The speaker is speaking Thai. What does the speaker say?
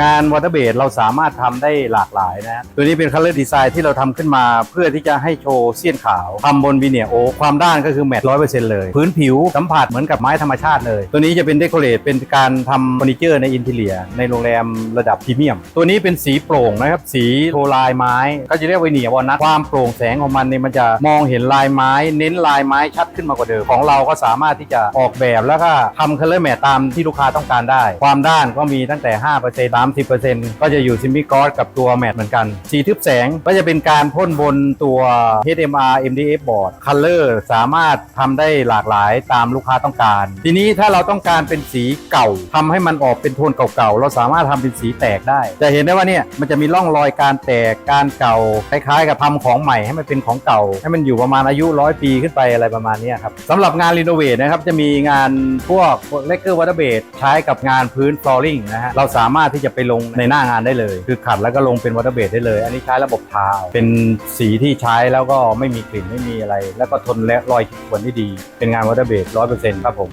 งานวอเตอร์เบดเราสามารถทำได้หลากหลายนะตัวนี้เป็นคัลเลอร์ดีไซน์ที่เราทำขึ้นมา เพื่อที่จะให้โชว์เสี้ยนขาวทำบนวีเนียโอความด้านก็คือแมทร้อยเปอร์เซ็นต์เลย พื้นผิวสัมผัสเหมือนกับไม้ธรรมชาติเลย ตัวนี้จะเป็นเดคอเรทเป็นการทำเฟอร์นิเจอร์ในอินเทเลีย ในโรงแรมระดับพรีเมียม ตัวนี้เป็นสีโปร่งนะครับ สีโทลายไม้ ก็จะเรียกวีเนียวอนัทความโปร่งแสงของมันเนี่ยมันจะมองเห็นลายไม้ เน้นลายไม้ชัดขึ้นมากว่าเดิมของเราก็สามารถที่จะออกแบบแล้วก็ทำคัลเลอร์แมทตามที่ลูกค้าต้องการได้ ความด้านก็มีตั้งแต่5% 30%ก็จะอยู่ซิมิกอสกับตัวแมทเหมือนกัน สีทึบแสงก็จะเป็นการพ่นบนตัว HMR MDF board color สามารถทำได้หลากหลายตามลูกค้าต้องการ ทีนี้ถ้าเราต้องการเป็นสีเก่าทำให้มันออกเป็นโทนเก่าๆ เราสามารถทำเป็นสีแตกได้ จะเห็นได้ว่าเนี่ยมันจะมีร่องรอยการแตกการเก่าคล้ายๆ กับทำของใหม่ให้มันเป็นของเก่า ให้มันอยู่ประมาณอายุร้อยปีขึ้นไปอะไรประมาณนี้ครับสำหรับงานรีโนเวทนะครับจะมีงานพวกเลกเกอร์วัตเตอร์เบดใช้กับงานพื้นฟลอร์ริงนะฮะเราสามารถที่จะไปลงในหน้างานได้เลย คือขัดแล้วก็ลงเป็นวัตเตอร์เบดได้เลย อันนี้ใช้ระบบทาวเป็นสีที่ใช้แล้วก็ไม่มีกลิ่นไม่มีอะไร แล้วก็ทนและรอยขีดข่วนได้ดี เป็นงานวัตเตอร์เบดร้อยเปอร์เซ็นต์ครับผม